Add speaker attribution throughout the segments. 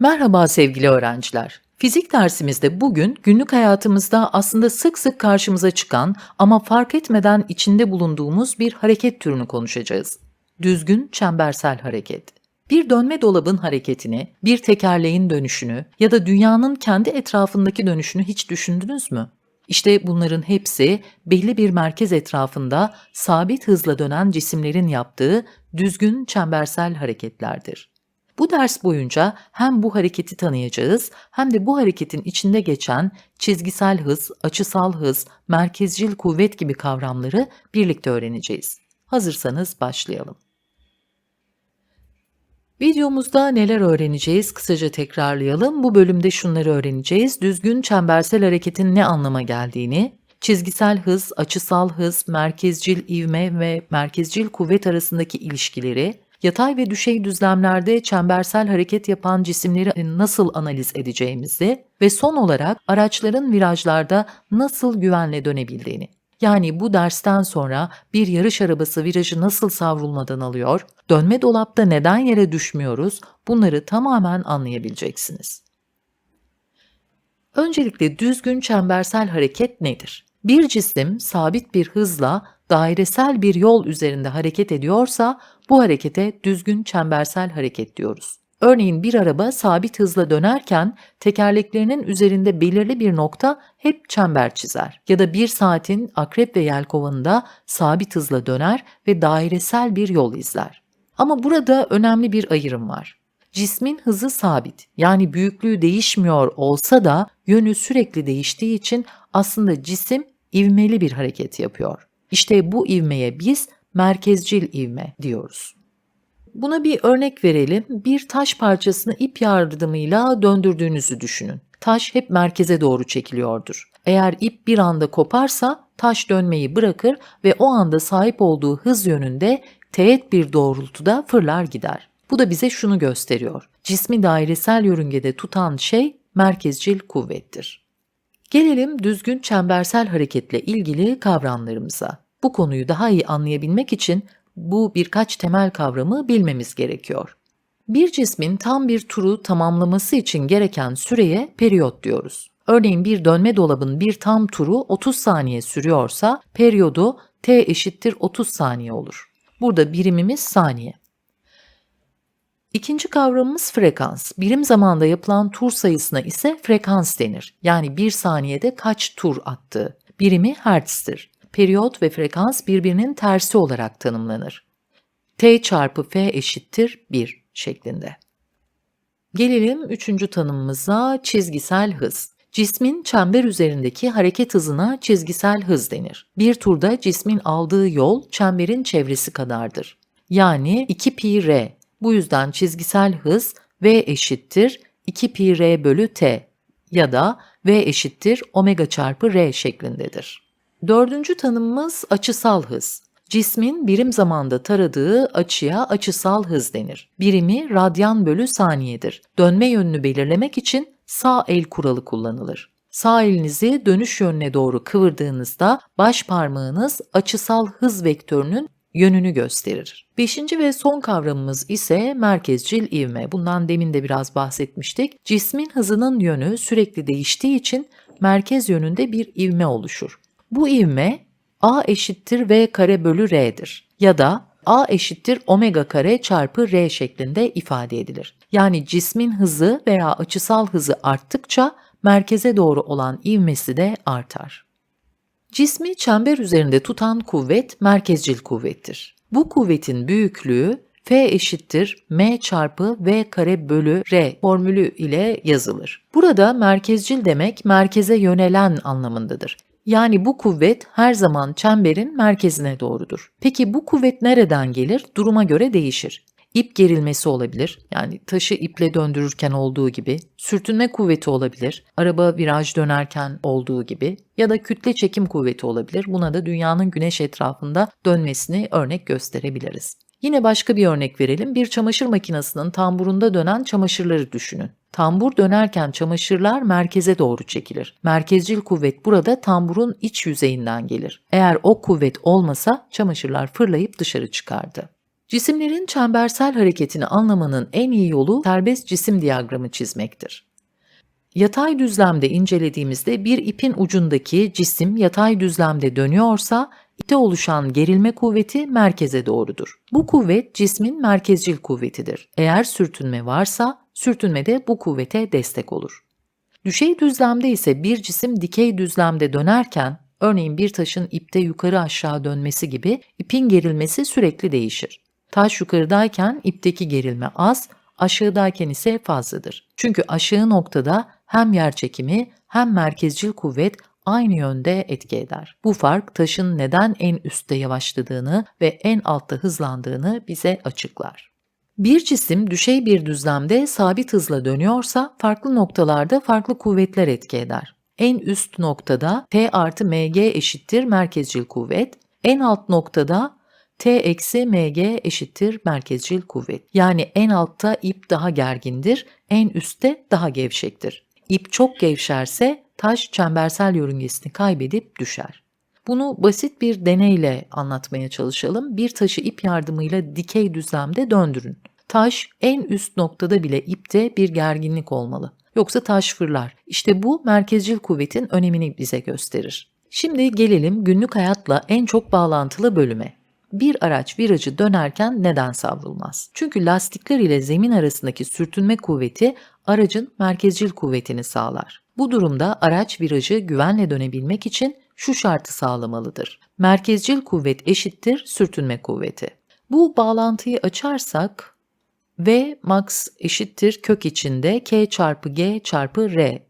Speaker 1: Merhaba sevgili öğrenciler. Fizik dersimizde bugün günlük hayatımızda aslında sık sık karşımıza çıkan ama fark etmeden içinde bulunduğumuz bir hareket türünü konuşacağız. Düzgün çembersel hareket. Bir dönme dolabın hareketini, bir tekerleğin dönüşünü ya da dünyanın kendi etrafındaki dönüşünü hiç düşündünüz mü? İşte bunların hepsi belli bir merkez etrafında sabit hızla dönen cisimlerin yaptığı düzgün çembersel hareketlerdir. Bu ders boyunca hem bu hareketi tanıyacağız hem de bu hareketin içinde geçen çizgisel hız, açısal hız, merkezcil kuvvet gibi kavramları birlikte öğreneceğiz. Hazırsanız başlayalım. Videomuzda neler öğreneceğiz kısaca tekrarlayalım. Bu bölümde şunları öğreneceğiz. Düzgün çembersel hareketin ne anlama geldiğini, çizgisel hız, açısal hız, merkezcil ivme ve merkezcil kuvvet arasındaki ilişkileri, yatay ve düşey düzlemlerde çembersel hareket yapan cisimleri nasıl analiz edeceğimizi ve son olarak araçların virajlarda nasıl güvenle dönebildiğini. Yani bu dersten sonra bir yarış arabası virajı nasıl savrulmadan alıyor, dönme dolapta neden yere düşmüyoruz bunları tamamen anlayabileceksiniz. Öncelikle düzgün çembersel hareket nedir? Bir cisim sabit bir hızla dairesel bir yol üzerinde hareket ediyorsa bu harekete düzgün çembersel hareket diyoruz. Örneğin bir araba sabit hızla dönerken tekerleklerinin üzerinde belirli bir nokta hep çember çizer. Ya da bir saatin akrep ve yelkovanında sabit hızla döner ve dairesel bir yol izler. Ama burada önemli bir ayrım var. Cismin hızı sabit yani büyüklüğü değişmiyor olsa da yönü sürekli değiştiği için aslında cisim ivmeli bir hareket yapıyor. İşte bu ivmeye biz merkezcil ivme diyoruz. Buna bir örnek verelim. Bir taş parçasını ip yardımıyla döndürdüğünüzü düşünün. Taş hep merkeze doğru çekiliyordur. Eğer ip bir anda koparsa taş dönmeyi bırakır ve o anda sahip olduğu hız yönünde teğet bir doğrultuda fırlar gider. Bu da bize şunu gösteriyor. Cismi dairesel yörüngede tutan şey merkezcil kuvvettir. Gelelim düzgün çembersel hareketle ilgili kavramlarımıza. Bu konuyu daha iyi anlayabilmek için bu birkaç temel kavramı bilmemiz gerekiyor. Bir cismin tam bir turu tamamlaması için gereken süreye periyot diyoruz. Örneğin bir dönme dolabın bir tam turu 30 saniye sürüyorsa periyodu t eşittir 30 saniye olur. Burada birimimiz saniye. İkinci kavramımız frekans. Birim zamanda yapılan tur sayısına ise frekans denir. Yani bir saniyede kaç tur attığı. Birimi hertz'tir periyot ve frekans birbirinin tersi olarak tanımlanır. T çarpı F eşittir 1 şeklinde. Gelelim üçüncü tanımımıza çizgisel hız. Cismin çember üzerindeki hareket hızına çizgisel hız denir. Bir turda cismin aldığı yol çemberin çevresi kadardır. Yani 2 pi r. Bu yüzden çizgisel hız v eşittir 2 pi r bölü t ya da v eşittir omega çarpı r şeklindedir. Dördüncü tanımımız açısal hız. Cismin birim zamanda taradığı açıya açısal hız denir. Birimi radyan bölü saniyedir. Dönme yönünü belirlemek için sağ el kuralı kullanılır. Sağ elinizi dönüş yönüne doğru kıvırdığınızda baş parmağınız açısal hız vektörünün yönünü gösterir. Beşinci ve son kavramımız ise merkezcil ivme. Bundan demin de biraz bahsetmiştik. Cismin hızının yönü sürekli değiştiği için merkez yönünde bir ivme oluşur. Bu ivme a eşittir v kare bölü r'dir ya da a eşittir omega kare çarpı r şeklinde ifade edilir. Yani cismin hızı veya açısal hızı arttıkça merkeze doğru olan ivmesi de artar. Cismi çember üzerinde tutan kuvvet merkezcil kuvvettir. Bu kuvvetin büyüklüğü F eşittir m çarpı v kare bölü r formülü ile yazılır. Burada merkezcil demek merkeze yönelen anlamındadır. Yani bu kuvvet her zaman çemberin merkezine doğrudur. Peki bu kuvvet nereden gelir? Duruma göre değişir. İp gerilmesi olabilir. Yani taşı iple döndürürken olduğu gibi. Sürtünme kuvveti olabilir. Araba viraj dönerken olduğu gibi. Ya da kütle çekim kuvveti olabilir. Buna da dünyanın güneş etrafında dönmesini örnek gösterebiliriz. Yine başka bir örnek verelim. Bir çamaşır makinesinin tamburunda dönen çamaşırları düşünün. Tambur dönerken çamaşırlar merkeze doğru çekilir. Merkezcil kuvvet burada tamburun iç yüzeyinden gelir. Eğer o kuvvet olmasa çamaşırlar fırlayıp dışarı çıkardı. Cisimlerin çembersel hareketini anlamanın en iyi yolu serbest cisim diyagramı çizmektir. Yatay düzlemde incelediğimizde bir ipin ucundaki cisim yatay düzlemde dönüyorsa ipte oluşan gerilme kuvveti merkeze doğrudur. Bu kuvvet cismin merkezcil kuvvetidir. Eğer sürtünme varsa sürtünme de bu kuvvete destek olur. Düşey düzlemde ise bir cisim dikey düzlemde dönerken örneğin bir taşın ipte yukarı aşağı dönmesi gibi ipin gerilmesi sürekli değişir. Taş yukarıdayken ipteki gerilme az, aşağıdayken ise fazladır. Çünkü aşağı noktada hem yerçekimi hem merkezcil kuvvet aynı yönde etki eder. Bu fark taşın neden en üstte yavaşladığını ve en altta hızlandığını bize açıklar. Bir cisim düşey bir düzlemde sabit hızla dönüyorsa farklı noktalarda farklı kuvvetler etki eder. En üst noktada T artı mg eşittir merkezcil kuvvet, en alt noktada T eksi mg eşittir merkezcil kuvvet. Yani en altta ip daha gergindir, en üstte daha gevşektir. İp çok gevşerse taş çembersel yörüngesini kaybedip düşer. Bunu basit bir deneyle anlatmaya çalışalım. Bir taşı ip yardımıyla dikey düzlemde döndürün. Taş en üst noktada bile ipte bir gerginlik olmalı. Yoksa taş fırlar. İşte bu merkezcil kuvvetin önemini bize gösterir. Şimdi gelelim günlük hayatla en çok bağlantılı bölüme. Bir araç virajı dönerken neden savrulmaz? Çünkü lastikler ile zemin arasındaki sürtünme kuvveti aracın merkezcil kuvvetini sağlar. Bu durumda araç virajı güvenle dönebilmek için şu şartı sağlamalıdır. Merkezcil kuvvet eşittir sürtünme kuvveti. Bu bağlantıyı açarsak V max eşittir kök içinde K çarpı G çarpı R.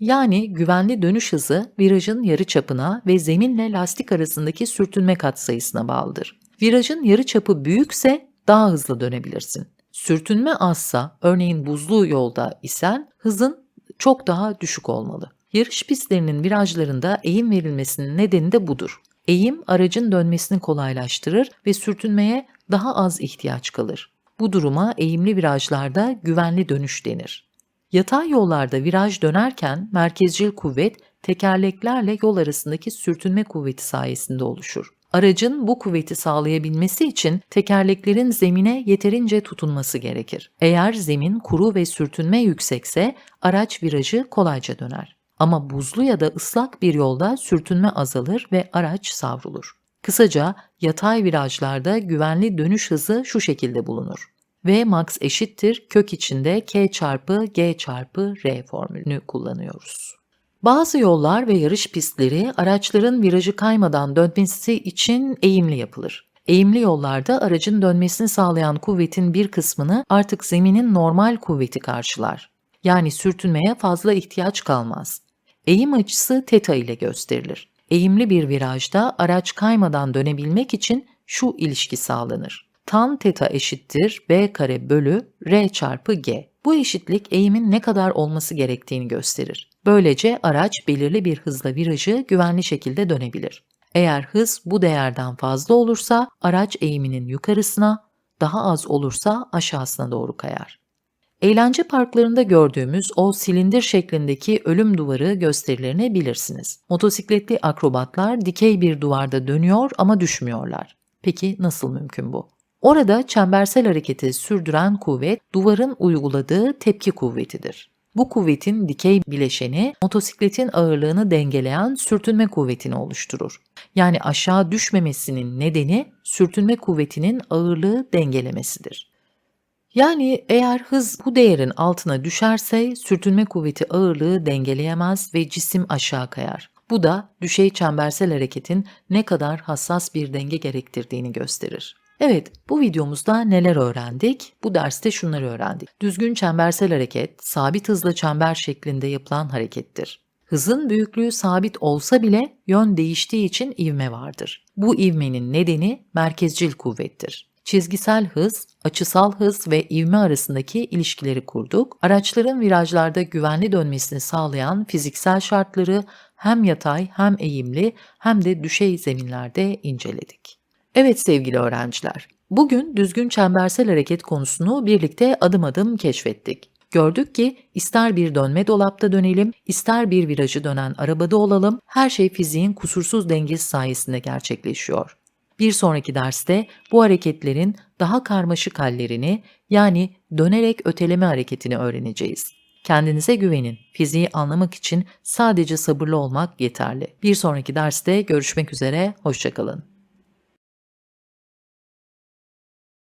Speaker 1: Yani güvenli dönüş hızı virajın yarı çapına ve zeminle lastik arasındaki sürtünme katsayısına bağlıdır. Virajın yarı çapı büyükse daha hızlı dönebilirsin. Sürtünme azsa, örneğin buzlu yolda isen hızın çok daha düşük olmalı. Yarış pistlerinin virajlarında eğim verilmesinin nedeni de budur. Eğim aracın dönmesini kolaylaştırır ve sürtünmeye daha az ihtiyaç kalır. Bu duruma eğimli virajlarda güvenli dönüş denir. Yatay yollarda viraj dönerken merkezcil kuvvet tekerleklerle yol arasındaki sürtünme kuvveti sayesinde oluşur. Aracın bu kuvveti sağlayabilmesi için tekerleklerin zemine yeterince tutunması gerekir. Eğer zemin kuru ve sürtünme yüksekse araç virajı kolayca döner. Ama buzlu ya da ıslak bir yolda sürtünme azalır ve araç savrulur. Kısaca yatay virajlarda güvenli dönüş hızı şu şekilde bulunur. V max eşittir kök içinde K çarpı G çarpı R formülünü kullanıyoruz. Bazı yollar ve yarış pistleri araçların virajı kaymadan dönmesi için eğimli yapılır. Eğimli yollarda aracın dönmesini sağlayan kuvvetin bir kısmını artık zeminin normal kuvveti karşılar. Yani sürtünmeye fazla ihtiyaç kalmaz. Eğim açısı teta ile gösterilir. Eğimli bir virajda araç kaymadan dönebilmek için şu ilişki sağlanır. Tan teta eşittir b kare bölü r çarpı g. Bu eşitlik eğimin ne kadar olması gerektiğini gösterir. Böylece araç belirli bir hızla virajı güvenli şekilde dönebilir. Eğer hız bu değerden fazla olursa araç eğiminin yukarısına, daha az olursa aşağısına doğru kayar. Eğlence parklarında gördüğümüz o silindir şeklindeki ölüm duvarı gösterilerini bilirsiniz. Motosikletli akrobatlar dikey bir duvarda dönüyor ama düşmüyorlar. Peki nasıl mümkün bu? Orada çembersel hareketi sürdüren kuvvet duvarın uyguladığı tepki kuvvetidir. Bu kuvvetin dikey bileşeni motosikletin ağırlığını dengeleyen sürtünme kuvvetini oluşturur. Yani aşağı düşmemesinin nedeni sürtünme kuvvetinin ağırlığı dengelemesidir. Yani eğer hız bu değerin altına düşerse sürtünme kuvveti ağırlığı dengeleyemez ve cisim aşağı kayar. Bu da düşey çembersel hareketin ne kadar hassas bir denge gerektirdiğini gösterir. Evet, bu videomuzda neler öğrendik? Bu derste şunları öğrendik. Düzgün çembersel hareket, sabit hızla çember şeklinde yapılan harekettir. Hızın büyüklüğü sabit olsa bile yön değiştiği için ivme vardır. Bu ivmenin nedeni merkezcil kuvvettir. Çizgisel hız, açısal hız ve ivme arasındaki ilişkileri kurduk. Araçların virajlarda güvenli dönmesini sağlayan fiziksel şartları hem yatay hem eğimli hem de düşey zeminlerde inceledik. Evet sevgili öğrenciler, bugün düzgün çembersel hareket konusunu birlikte adım adım keşfettik. Gördük ki ister bir dönme dolapta dönelim, ister bir virajı dönen arabada olalım, her şey fiziğin kusursuz dengesi sayesinde gerçekleşiyor. Bir sonraki derste bu hareketlerin daha karmaşık hallerini yani dönerek öteleme hareketini öğreneceğiz. Kendinize güvenin. Fiziği anlamak için sadece sabırlı olmak yeterli. Bir sonraki derste görüşmek üzere, hoşçakalın.